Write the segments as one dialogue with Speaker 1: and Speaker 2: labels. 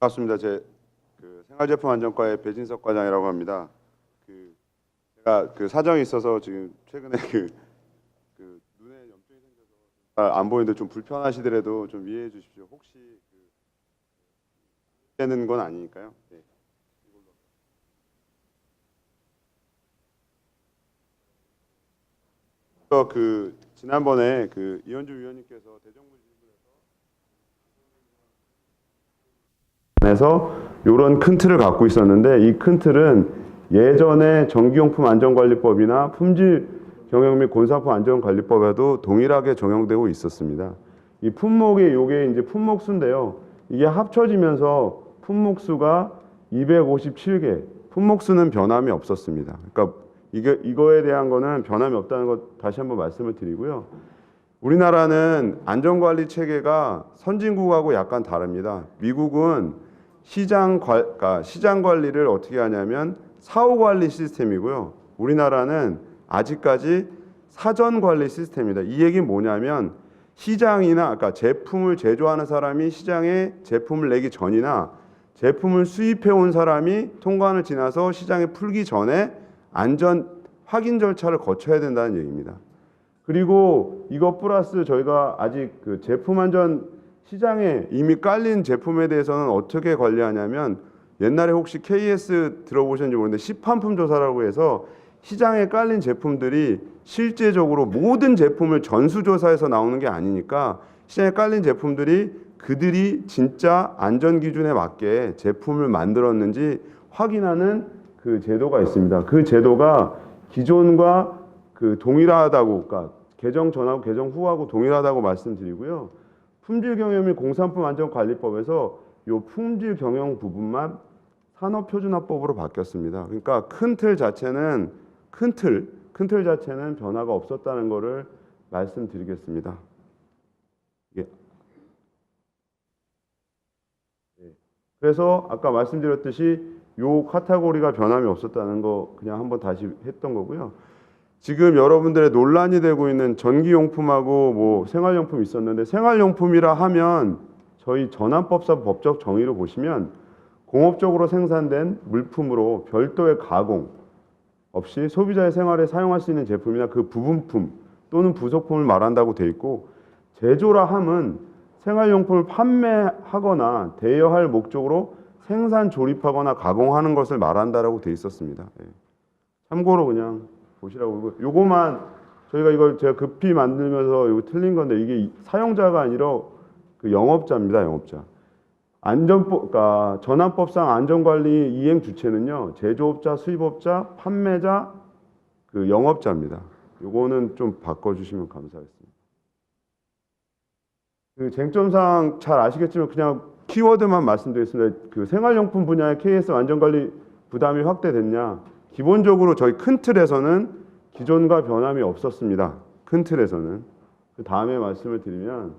Speaker 1: 반갑습니다. 제 그 생활제품 안전과의 배진석 과장이라고 합니다. 그 제가 그 사정이 있어서 지금 최근에 그, 그 눈에 염증이 생겨서 잘 안 보이는데 좀 불편하시더라도 좀 이해해 주십시오. 혹시 그 되는 건 아니니까요. 네. 그 지난번에 그 이현주 위원님께서 대정부 에서 이런 큰 틀을 갖고 있었는데 이 큰 틀은 예전에 전기용품 안전관리법이나 품질 경영 및 곤사품 안전관리법에도 동일하게 적용되고 있었습니다. 이 품목이 요게 이제 품목수인데요. 이게 합쳐지면서 품목수가 257개, 품목수는 변함이 없었습니다. 그러니까 이게 이거에 대한 거는 변함이 없다는 것 다시 한번 말씀을 드리고요. 우리나라는 안전관리 체계가 선진국하고 약간 다릅니다. 미국은 시장 관, 그러니까 시장 관리를 어떻게 하냐면 사후 관리 시스템이고요. 우리나라는 아직까지 사전 관리 시스템입니다. 이 얘기는 뭐냐면 시장이나 그러니까 제품을 제조하는 사람이 시장에 제품을 내기 전이나 제품을 수입해 온 사람이 통관을 지나서 시장에 풀기 전에 안전 확인 절차를 거쳐야 된다는 얘기입니다. 그리고 이것 플러스 저희가 아직 그 제품 안전 시장에 이미 깔린 제품에 대해서는 어떻게 관리하냐면 옛날에 혹시 KS 들어보셨는지 모르는데 시판품 조사라고 해서 시장에 깔린 제품들이 실제적으로 모든 제품을 전수조사해서 나오는 게 아니니까 시장에 깔린 제품들이 그들이 진짜 안전 기준에 맞게 제품을 만들었는지 확인하는 그 제도가 있습니다. 그 제도가 기존과 그 동일하다고 그러니까 개정 전하고 개정 후하고 동일하다고 말씀드리고요. 품질 경영 및 공산품 안전 관리법에서 요 품질 경영 부분만 산업표준화법으로 바뀌었습니다. 그러니까 큰 틀 자체는 큰 틀, 큰 틀 자체는 변화가 없었다는 것을 말씀드리겠습니다. 예. 예. 그래서 아까 말씀드렸듯이 요 카테고리가 변함이 없었다는 거 그냥 한번 다시 했던 거고요. 지금 여러분들의 논란이 되고 있는 전기용품하고 뭐 생활용품 있었는데 생활용품이라 하면 저희 전환법상 법적 정의를 보시면 공업적으로 생산된 물품으로 별도의 가공 없이 소비자의 생활에 사용할 수 있는 제품이나 그 부분품 또는 부속품을 말한다고 돼 있고 제조라 함은 생활용품을 판매하거나 대여할 목적으로 생산 조립하거나 가공하는 것을 말한다라고 돼 있었습니다. 예. 참고로 그냥 보시라고 요거만 저희가 이걸 제가 급히 만들면서 이거 틀린 건데 이게 사용자가 아니라 그 영업자입니다 영업자. 안전법 그러니까 전환법상 안전관리 이행 주체는요 제조업자 수입업자 판매자 그 영업자입니다. 요거는 좀 바꿔주시면 감사하겠습니다. 그 쟁점상 잘 아시겠지만 그냥 키워드만 말씀드리겠습니다. 그 생활용품 분야의 KS 안전관리 부담이 확대됐냐 기본적으로 저희 큰 틀에서는 기존과 변함이 없었습니다. 큰 틀에서는. 그 다음에 말씀을 드리면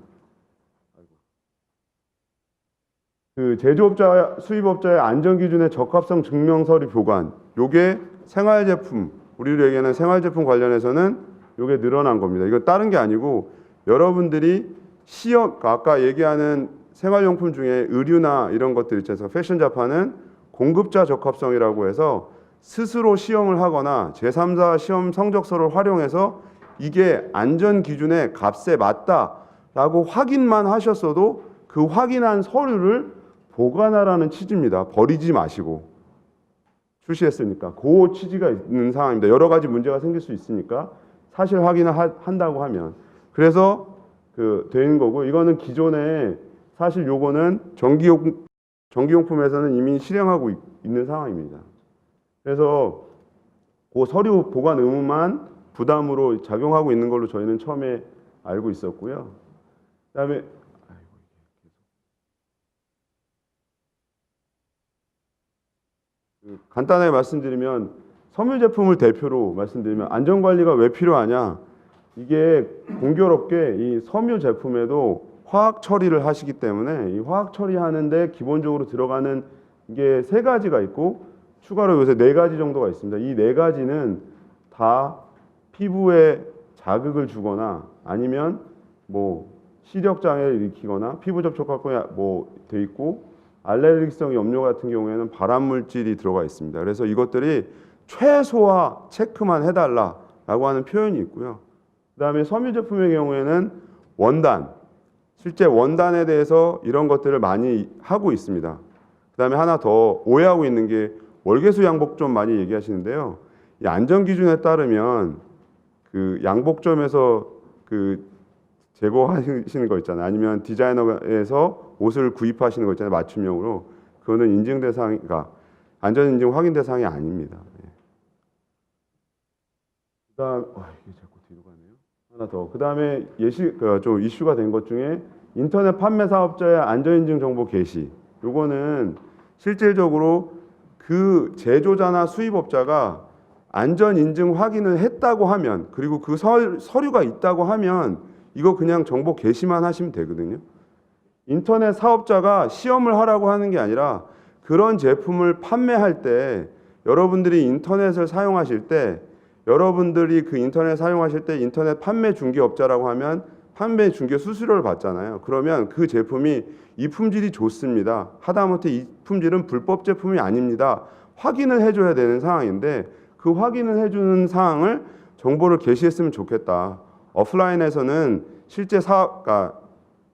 Speaker 1: 그 제조업자, 수입업자의 안전기준의 적합성 증명 서류 보관. 요게 생활제품, 우리로 얘기하는 생활제품 관련해서는 요게 늘어난 겁니다. 이거 다른 게 아니고 여러분들이 시험, 그러니까 아까 얘기하는 생활용품 중에 의류나 이런 것들 있잖아요. 패션 자파는 공급자 적합성이라고 해서 스스로 시험을 하거나 제3자 시험 성적서를 활용해서 이게 안전 기준의 값에 맞다라고 확인만 하셨어도 그 확인한 서류를 보관하라는 취지입니다. 버리지 마시고 출시했으니까 그 취지가 있는 상황입니다. 여러 가지 문제가 생길 수 있으니까 사실 확인을 하, 한다고 하면 그래서 그 되는 거고 이거는 기존에 사실 요거는 전기용 전기용품에서는 이미 실행하고 있, 있는 상황입니다. 그래서 그 서류 보관 의무만 부담으로 작용하고 있는 걸로 저희는 처음에 알고 있었고요. 그다음에 그 간단하게 말씀드리면 섬유 제품을 대표로 말씀드리면 안전 관리가 왜 필요하냐? 이게 공교롭게 이 섬유 제품에도 화학 처리를 하시기 때문에 이 화학 처리하는데 기본적으로 들어가는 이게 세 가지가 있고 추가로 요새 네 가지 정도가 있습니다. 이 네 가지는 다 피부에 자극을 주거나 아니면 뭐 시력 장애를 일으키거나 피부 거야 뭐돼 있고 알레르기성 염료 같은 경우에는 발암 물질이 들어가 있습니다. 그래서 이것들이 최소화 체크만 해달라라고 하는 표현이 있고요. 그다음에 섬유 제품의 경우에는 원단, 실제 원단에 대해서 이런 것들을 많이 하고 있습니다. 그다음에 하나 더 오해하고 있는 게 월계수 양복 좀 많이 얘기하시는데요. 이 안전 기준에 따르면 그 양복점에서 그 제보하시는 거 있잖아요. 아니면 디자이너에서 옷을 구입하시는 거 있잖아요. 맞춤형으로 그거는 인증 대상, 그러니까 안전 인증 확인 대상이 아닙니다. 예. 그다음 와 이게 자꾸 뒤로 가네요. 하나 더. 그다음에 예시 그좀 이슈가 된 것 중에 인터넷 판매 사업자의 안전 인증 정보 게시. 요거는 실질적으로 그 제조자나 수입업자가 안전 인증 확인을 했다고 하면 그리고 그 서, 서류가 있다고 하면 이거 그냥 정보 게시만 하시면 되거든요. 인터넷 사업자가 시험을 하라고 하는 게 아니라 그런 제품을 판매할 때 여러분들이 인터넷을 사용하실 때 여러분들이 그 인터넷 사용하실 때 인터넷 판매 중개업자라고 하면 판매 중개 수수료를 받잖아요. 그러면 그 제품이 이 품질이 좋습니다. 하다못해 이 품질은 불법 제품이 아닙니다. 확인을 해줘야 되는 상황인데 그 확인을 해주는 사항을 정보를 게시했으면 좋겠다. 오프라인에서는 실제 사, 그러니까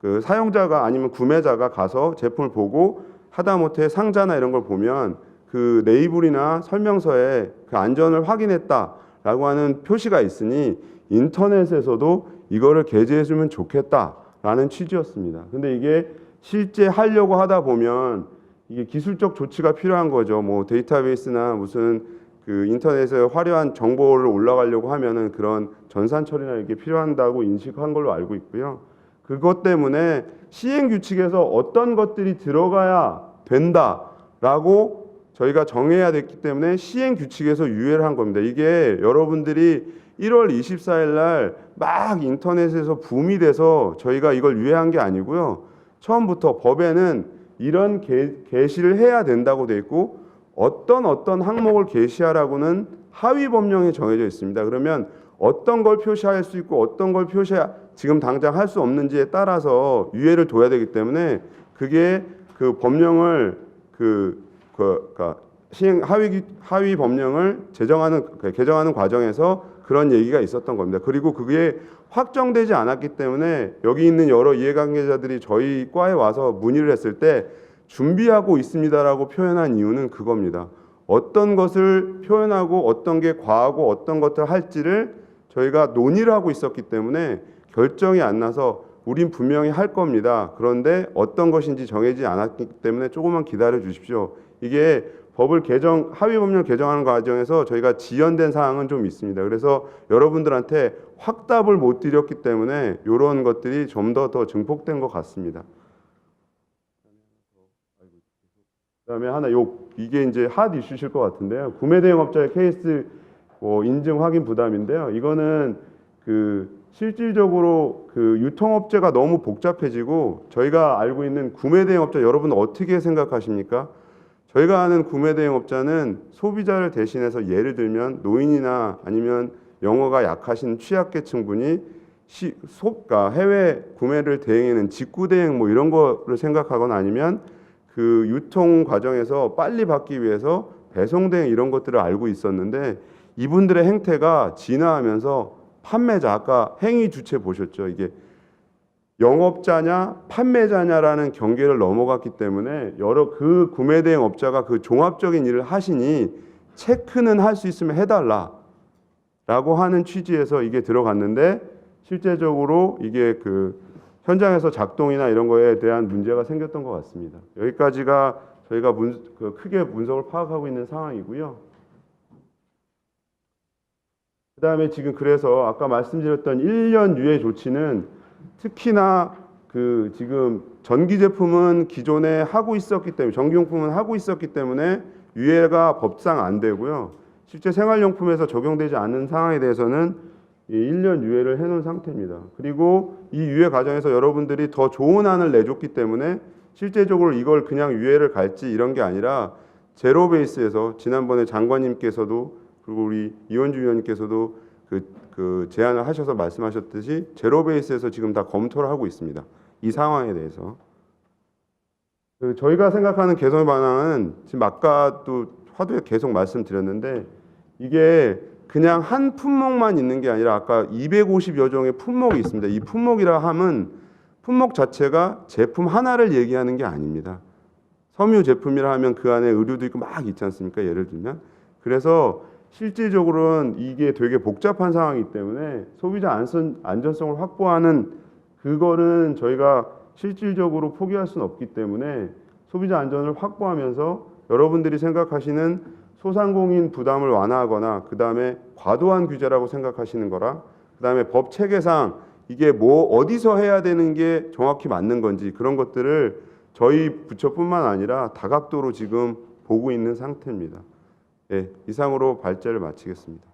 Speaker 1: 그 사용자가 아니면 구매자가 가서 제품을 보고 하다못해 상자나 이런 걸 보면 그 레이블이나 설명서에 그 안전을 확인했다라고 하는 표시가 있으니 인터넷에서도 이거를 게재해주면 좋겠다라는 취지였습니다. 근데 이게 실제 하려고 하다 보면 이게 기술적 조치가 필요한 거죠. 뭐 데이터베이스나 무슨 그 인터넷에 화려한 정보를 올라가려고 하면은 그런 전산 처리나 이게 필요한다고 인식한 걸로 알고 있고요. 그것 때문에 시행 규칙에서 어떤 것들이 들어가야 된다라고 저희가 정해야 됐기 때문에 시행 규칙에서 유예를 한 겁니다. 이게 여러분들이 1월 24일 날 막 인터넷에서 붐이 돼서 저희가 이걸 유예한 게 아니고요. 처음부터 법에는 이런 게, 게시를 해야 된다고 돼 있고 어떤 어떤 항목을 게시하라고는 하위 법령에 정해져 있습니다. 그러면 어떤 걸 표시할 수 있고 어떤 걸 표시 지금 당장 할 수 없는지에 따라서 유예를 둬야 되기 때문에 그게 그 법령을 그, 그 그러니까 시행 하위 하위 법령을 제정하는 그 개정하는 과정에서 그런 얘기가 있었던 겁니다. 그리고 그게 확정되지 않았기 때문에 여기 있는 여러 이해관계자들이 저희 과에 와서 문의를 했을 때 준비하고 있습니다라고 표현한 이유는 그겁니다. 어떤 것을 표현하고 어떤 게 과하고 어떤 것을 할지를 저희가 논의를 하고 있었기 때문에 결정이 안 나서 우린 분명히 할 겁니다. 그런데 어떤 것인지 정해지지 않았기 때문에 조금만 기다려 주십시오. 이게 법을 개정 하위 법령 개정하는 과정에서 저희가 지연된 사항은 좀 있습니다. 그래서 여러분들한테 확답을 못 드렸기 때문에 이런 것들이 좀 더 더 증폭된 것 같습니다. 그다음에 하나 요 이게 이제 핫 이슈실 것 같은데요. 구매 대행업자의 케이스 뭐 인증 확인 부담인데요. 이거는 그 실질적으로 그 유통업체가 너무 복잡해지고 저희가 알고 있는 구매 대행업자 여러분 어떻게 생각하십니까? 저희가 아는 구매 대행업자는 소비자를 대신해서 예를 들면 노인이나 아니면 영어가 약하신 취약계층 분이 시, 소, 그러니까 해외 구매를 대행하는 직구 대행 뭐 이런 거를 생각하거나 아니면 그 유통 과정에서 빨리 받기 위해서 배송 대행 이런 것들을 알고 있었는데 이분들의 행태가 진화하면서 판매자 아까 행위 주체 보셨죠? 이게 영업자냐 판매자냐라는 경계를 넘어갔기 때문에 여러 그 구매 대행 업자가 그 종합적인 일을 하시니 체크는 할 수 있으면 해달라라고 하는 취지에서 이게 들어갔는데 실제적으로 이게 그 현장에서 작동이나 이런 거에 대한 문제가 생겼던 것 같습니다. 여기까지가 저희가 문, 그 크게 분석을 파악하고 있는 상황이고요. 그 다음에 지금 그래서 아까 말씀드렸던 1년 유예 조치는 특히나 그 지금 전기 제품은 기존에 하고 있었기 때문에 전기용품은 하고 있었기 때문에 유예가 법상 안 되고요. 실제 생활용품에서 적용되지 않는 상황에 대해서는 이 1년 유예를 해놓은 상태입니다. 그리고 이 유예 과정에서 여러분들이 더 좋은 안을 내줬기 때문에 실제적으로 이걸 그냥 유예를 갈지 이런 게 아니라 제로 베이스에서 지난번에 장관님께서도 그리고 우리 이원주 위원님께서도 그, 그 제안을 하셔서 말씀하셨듯이 제로 베이스에서 지금 다 검토를 하고 있습니다. 이 상황에 대해서. 그 저희가 생각하는 개선 방안은 지금 아까 또 화두에 계속 말씀드렸는데 이게 그냥 한 품목만 있는 게 아니라 아까 250여 종의 품목이 있습니다. 이 품목이라 함은 품목 자체가 제품 하나를 얘기하는 게 아닙니다. 섬유 제품이라 하면 그 안에 의류도 있고 막 있지 않습니까? 예를 들면. 그래서 실질적으로는 이게 되게 복잡한 상황이기 때문에 소비자 안전, 안전성을 확보하는 그거는 저희가 실질적으로 포기할 수는 없기 때문에 소비자 안전을 확보하면서 여러분들이 생각하시는 소상공인 부담을 완화하거나 그 다음에 과도한 규제라고 생각하시는 거랑 그 다음에 법 체계상 이게 뭐 어디서 해야 되는 게 정확히 맞는 건지 그런 것들을 저희 부처뿐만 아니라 다각도로 지금 보고 있는 상태입니다. 예, 이상으로 발제를 마치겠습니다.